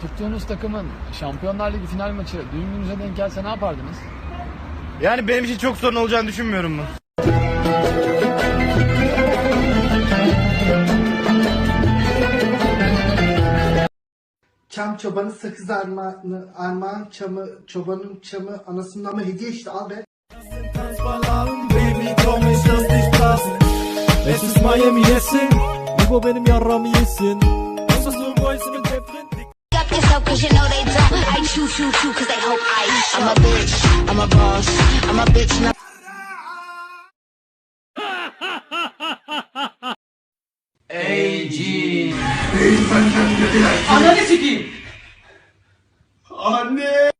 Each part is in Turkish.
Tuttuğunuz takımın Şampiyonlar Ligi final maçı düğün gününüze denk gelse ne yapardınız? Yani benim için çok sorun olacağını düşünmüyorum bu. Çam çobanı sakız armağanı, armağan çamı, çobanın çamı, anasından mı hediye işte al be. Es ist Miami yesin İbo benim yarramı yesin Nasılsın boysumun cepkin up yourself cause you know they don't. I choose, choose, choose cause they hope I. I'm a bitch, I'm a boss, I'm a bitch. Now Yağmur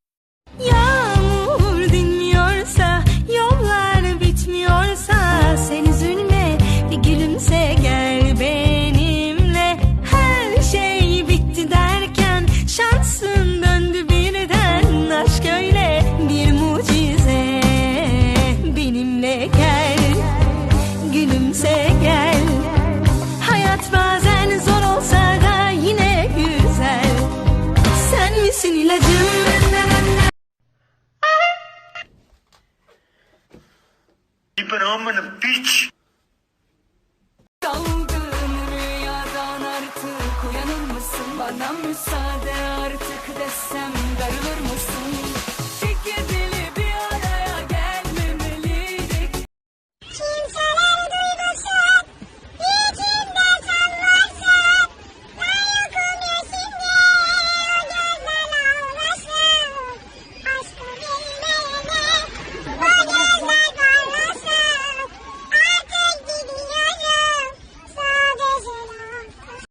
Daldığın rüyadan artık uyanır mısın? Bana müsaade artık desem darılır mısın?